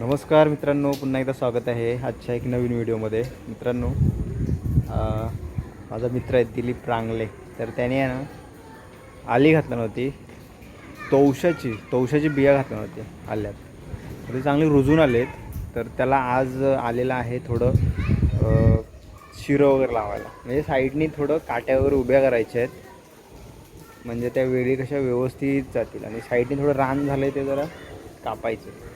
नमस्कार मित्रांनो पुन्हा एकदा स्वागत आहे आजच्या एक नवीन व्हिडिओमध्ये. मित्रांनो माझा मित्र आहे दिलीप रांगले. तर त्याने आहे ना आली घातली नव्हती. तवशाची तवशाची बिया घातली नव्हती आल्यात. तर ते चांगले रुजून आलेत. तर त्याला आज आलेलं आहे थोडं शिरं वगैरे लावायला. म्हणजे साईडनी थोडं काट्या वगैरे उभ्या करायच्या आहेत. म्हणजे त्या वेळी कशा व्यवस्थित जातील आणि साईडने थोडं रान झालं आहे ते जरा कापायचं.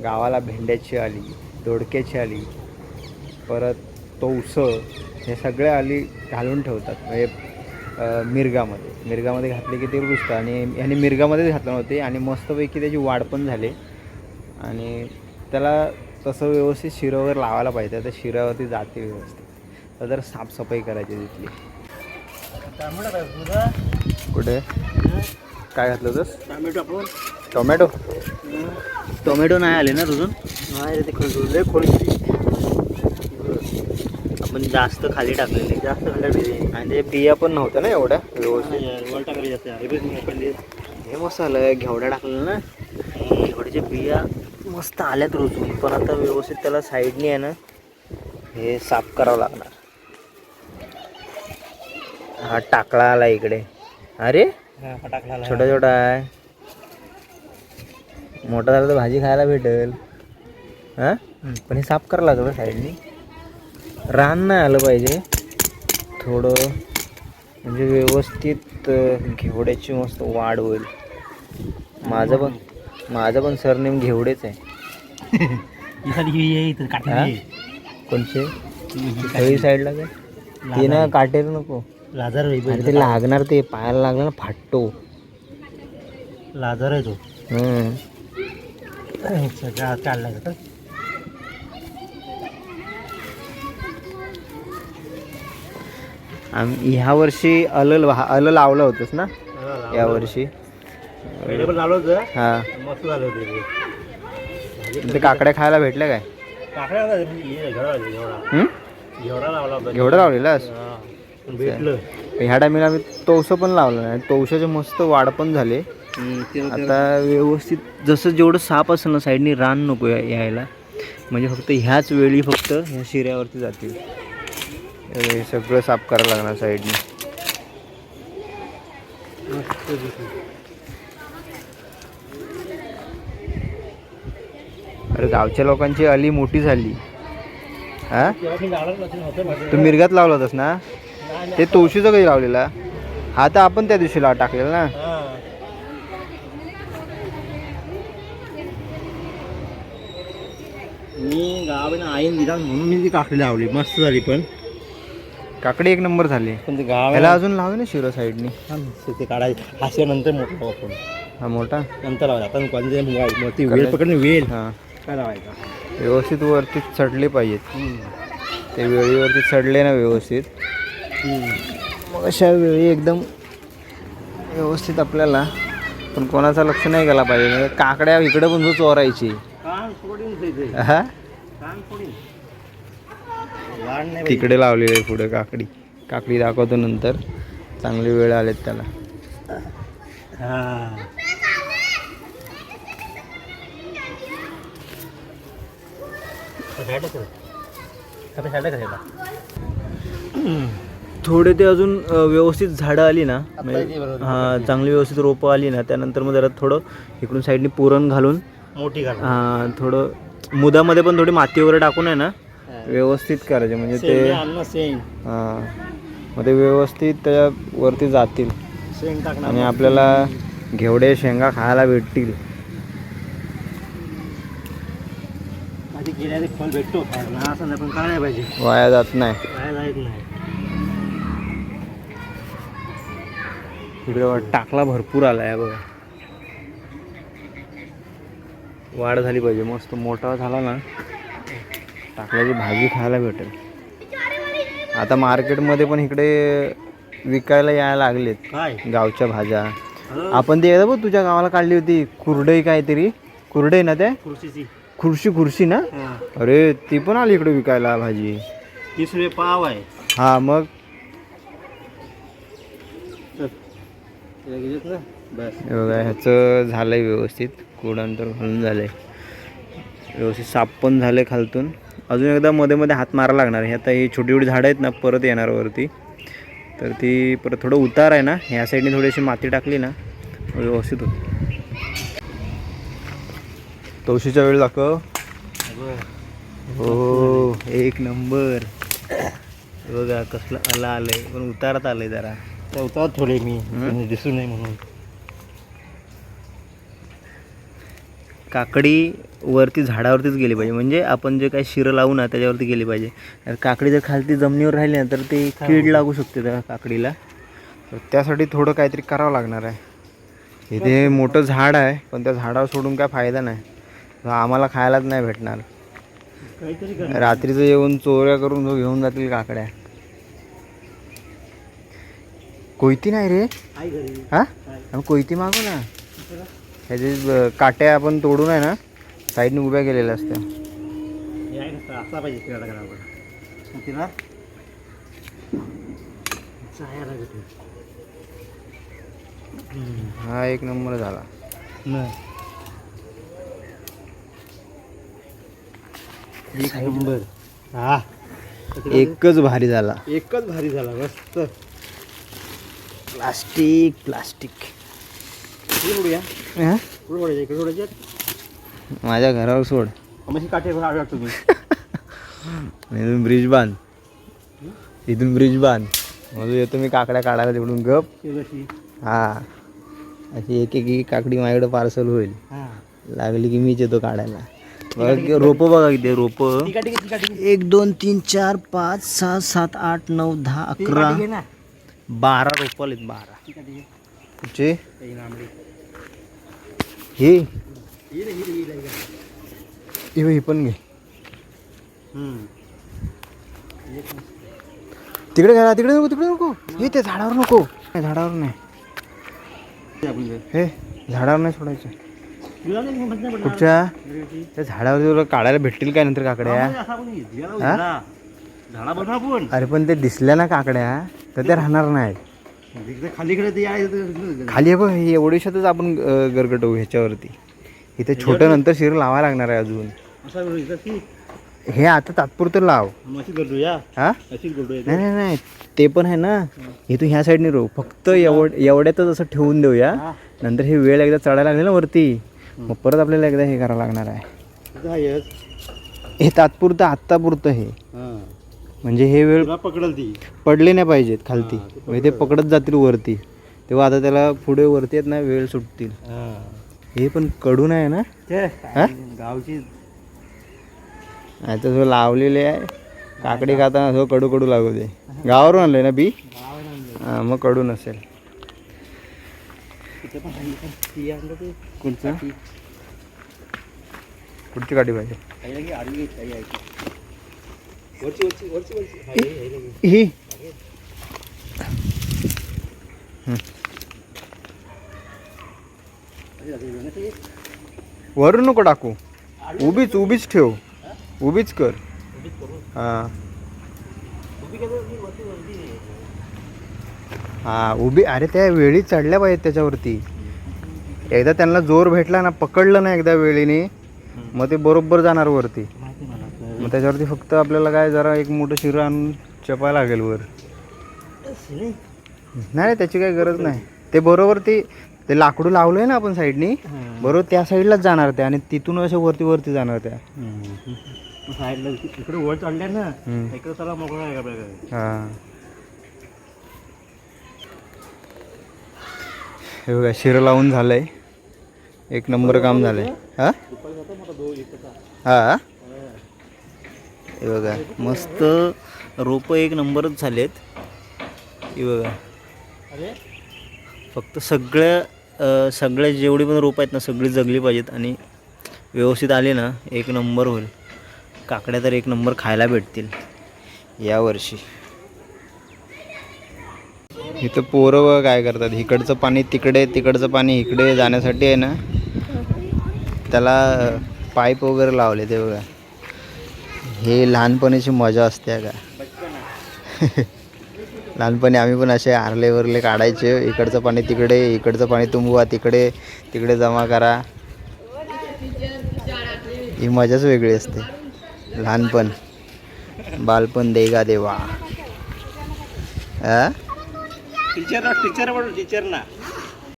गावाला भेंड्याची आली दोडक्याची आली परत तवसं हे सगळे आली घालून ठेवतात म्हणजे मिरगामध्ये. मिरगामध्ये घातले की ते रुजतं आणि ह्याने मिरगामध्येच घातलं नव्हते आणि मस्तपैकी त्याची वाढ पण झाली. आणि त्याला तसं व्यवस्थित शिरं वगैरे लावायला पाहिजे त्या शिरावरती जाते व्यवस्थित. तर जर साफसफाई करायची तिथली. कुठे? काय घातलं होतंस? टोमॅटो आपण. टोमॅटो? टोमॅटो नाही आले ना रुजून नाही रे ते खोल आपण जास्त खाली टाकलेले. जास्त खाली आणि ते बिया पण नव्हत्या ना एवढ्या? व्यवस्थित? वर टाकले जास्त हे मस्त आलं घेवडा टाकलेलं ना? घेवड्याच्या बिया मस्त आल्यात रुजून. पण आता व्यवस्थित त्याला साईडने आहे ना हे साफ करावं लागणार. हा टाकळा आला इकडे. अरे? छोटा छोटा आहे. मोठा झाला तर भाजी खायला भेटेल. हां? पण हे साफ करावं लागलं साईडनी. रान नाही आलं पाहिजे. थोडं म्हणजे व्यवस्थित घेवड्याची मस्त वाढ होईल. माझं पण माझं पण सरनेम घेवडेच आहे. हा? कोणचे? सगळी साईडला काय? ते ना काटेर नको. लाजार अरे ते लागणार ते पायाला लागलं ना फाटतो. लाजार आहे तो. हम्म. सगळा काढला का आम ह्या वर्षी अल अल लावलं होतंस ना? या वर्षी. पण लावलं होतं. हा. मस्त झालं होतं ते. काकड्या खायला भेटल्या काय? काकड्या होता घेवडा हम्म? घेवडा लावला होता. घेवडं लावलेलास? हा. भेटलं. ह्या टायमीला आम्ही तवसं पण लावलं नाही. तवशाचे मस्त वाढ पण झाले. आता व्यवस्थित जसं जेवढं साप असेल ना साईडनी रान नको यायला. म्हणजे फक्त ह्याच वेळी फक्त ह्या शिऱ्यावरती जातील. हे सगळं साफ करायला लागणार साईडनी. अरे गावच्या लोकांची अली मोठी झाली. हा? तू मिरगात लावला होतास ना? ते तुळशीचं कधी लावलेला हा तर आपण त्या दिवशी लाव टाकलेला ना. मी गावाने आईन दिला म्हणून मी ती काकडी लावली. मस्त झाली पण. काकडी एक नंबर झाली. पण ते गाव त्याला अजून लावलं ना शिरो साईडनी. ते काढायचं. हास्य नंतर मोठं लावू आपण. हा मोठा? नंतर लावायचं आपण कोणते ती वेळ पकडणे वेळ. हा. काय लावायचा? व्यवस्थित वरती चढले पाहिजेत. ते वेळीवरती चढले ना व्यवस्थित. मग अशा वेळी एकदम व्यवस्थित आपल्याला पण कोणाचं लक्ष नाही गेला पाहिजे. म्हणजे काकड्या इकडे पण जो चोरायची. हा? तिकडे लावलेली आहे पुढे काकडी. काकडी दाखवतो नंतर. चांगली वेळ आलेत त्याला. हा. थोडे ते अजून व्यवस्थित झाडं आली ना म्हणजे. हा चांगली व्यवस्थित रोपं आली ना त्यानंतर मग जरा थोडं इकडून साईडनी पुरण घालून मोठी घाल हा, थोडं मुदामध्ये पण थोडी माती वगैरे टाकून आहे ना व्यवस्थित करायचे म्हणजे ते हा, मग ते व्यवस्थित त्याच्यावरती जातील. आणि आपल्याला घेवडे शेंगा खायला भेटतील. वाया जात नाही. इकडे टाकला भरपूर आला आहे बघा. वाढ झाली पाहिजे मस्त मोठा झाला ना. टाकल्याची भाजी खायला भेटेल. आता मार्केटमध्ये पण इकडे विकायला यायला लागलेत. गावच्या भाज्या. आपण ते बघ तुझ्या गावाला काढली होती कुरडई काहीतरी. कुरडई ना ते? खुर्शीची खुर्शी खुर्शी ना. अरे ती पण आली इकडे विकायला भाजी. तीस रुपये पाव आहे. हा मग तिला घेतात ना बस हे बघा ह्याचं झालंय व्यवस्थित. कुडांतर घालून झालंय. व्यवस्थित साफ पण झाले खालतून. अजून एकदा मध्ये मध्ये हात मारा लागणार हे आता ही छोटी छोटी झाडं आहेत ना परत येणार वरती. तर ती परत थोडं उतार आहे ना ह्या साईडने थोडीशी माती टाकली ना व्यवस्थित होत. तवशीच्या वेळ दाखव. हो एक नंबर. बघा कसलं आलं आलंय. पण उतारात आलंय जरा. उतार थोडे मी? दिसू नये म्हणून. काकडी वरती झाडावरतीच गेली पाहिजे. म्हणजे आपण जे काही शिरं लावू ना त्याच्यावरती गेली पाहिजे. तर काकडी जर खालती जमिनीवर राहिली ना तर ते कीड लागू शकते त्या काकडीला. तर त्यासाठी थोडं काहीतरी करावं लागणार आहे. इथे मोठं झाड आहे पण त्या झाडावर सोडून काय फायदा नाही. आम्हाला खायलाच नाही भेटणार. काहीतरी रात्रीचं येऊन चोऱ्या करून जो घेऊन जातील काकड्या. कोयती नाही रे. हा? कोयती मागू ना. ह्याचे काट्या आपण तोडून आहे ना साईडने उभ्या केलेल्या असत्या. हे पाहिजे हा एक नंबर झाला. एक नंबर. हा. एकच भारी झाला. एकच भारी झाला मस्त. Plastic plastic. हा? माझ्या घरावर सोड. इथून ब्रिज बांध. इथून ब्रिज बांध. मग येतो मी काकड्या काढायला तिकडून गप. हा. अशी एक एक काकडी माझ्याकडे पार्सल होईल. लागली की मीच येतो काढायला. बघा की रोपं बघा किती रोपं. एक दोन तीन चार पाच सहा सात आठ नऊ दहा अकरा. बारा रोपं आलेत बारा. कुठचे. हे ही ही ही ही. हे हे पण घे हम्म. तिकडे घाला तिकडे नको तिकडे नको हे ते झाडावर नको नाही, झाडावर नाही. हे झाडावर नाही सोडायचं. कुठच्या. त्या झाडावर तुला काढायला भेटतील काय नंतर काकड्या आपण अरे पण ते दिसल्या ना काकड्या तर ते राहणार खालीकडे ते ते- खाली आहे बघ हे एवढ्याशातच आपण गरगटवू ह्याच्यावरती. इथे छोटं नंतर शिर लावायला लागणार आहे अजून. ती हे आता तात्पुरतं लाव. हा? नाही नाही नाही. ते पण आहे ना. इथून ह्या साईडने रो फक्त एवढ एवढ्यातच असं ठेवून देऊया. हा. नंतर हे वेळ एकदा चढायला लागली ना वरती. मग परत आपल्याला एकदा हे करावं लागणार आहे. हे तात्पुरतं आत्तापुरतं हे. हा. म्हणजे हे वेळ तुला पकडल ती. पडले नाही पाहिजेत खालती. हा, ते म्हणजे ते पकडत जातील वरती. तेव्हा आता त्याला पुढे वरती येत ना वेळ सुटतील. हे. पण कडून आहे ना? हा? गावची आता जो लावलेले आहे. काकडी खाताना जो कडू कडू लागू दे. गावावरून आणलंय ना बी? गाव आहे ना. हां मग कडू नसेल तिथे पण आहे, पण ती आणलं ते. कुठचं कुठची काठी पाहिजे. आडवी. वरची वरची वरची वरची. हा, अरे, अरे. वरून नको टाकू. उभीच उभीच ठेव. उभीच कर. उभीच करू. हां. उभी? वरती, वरती. हां उभी. अरे त्या वेळी चढल्या पाहिजेत त्याच्यावरती. एकदा त्यांना जोर भेटला ना पकडलं ना एकदा वेळीने मग ते बरोबर जाणार वरती. मग त्याच्यावरती फक्त आपल्याला काय जरा एक मोठं शिरं आणून चपायला लागेल वर. नाही नाही त्याची काही गरज नाही. ते बरोबर ते ते लाकडू लावलंय ना आपण साईडनी बरोबर त्या साईडलाच जाणार त्या आणि तिथून अशा वरती वरती जाणार त्या. साईडला इकडे वर चढल्या ना हम्म. इकडे चला मोकळा आहे आपल्याकडे हां. हे बघा शिरं लावून झालंय. एक नंबर काम झालंय. हा? हा? हे बघा मस्त रोपं एक नंबरच झालेत. हे बघा. अरे. फक्त सगळ्या सगळ्या जेवढी पण रोपं आहेत ना सगळी जगली पाहिजेत आणि व्यवस्थित आले ना एक नंबर होईल. काकड्या तर एक नंबर खायला भेटतील यावर्षी इथं पोरं काय करतात. इकडचं पाणी तिकडे तिकडचं पाणी इकडे जाण्यासाठी आहे ना त्याला पाईप वगैरे लावले ते बघा. हे लहानपणीची मजा असते का लहानपणी आम्ही पण असे आरले वरले काढायचे. इकडचं पाणी तिकडे इकडचं पाणी तुंबवा तिकडे तिकडे जमा करा. ही मजाच वेगळी असते. लहानपण. बालपण देगा देवा. आ टीचर टीचर टीचर ना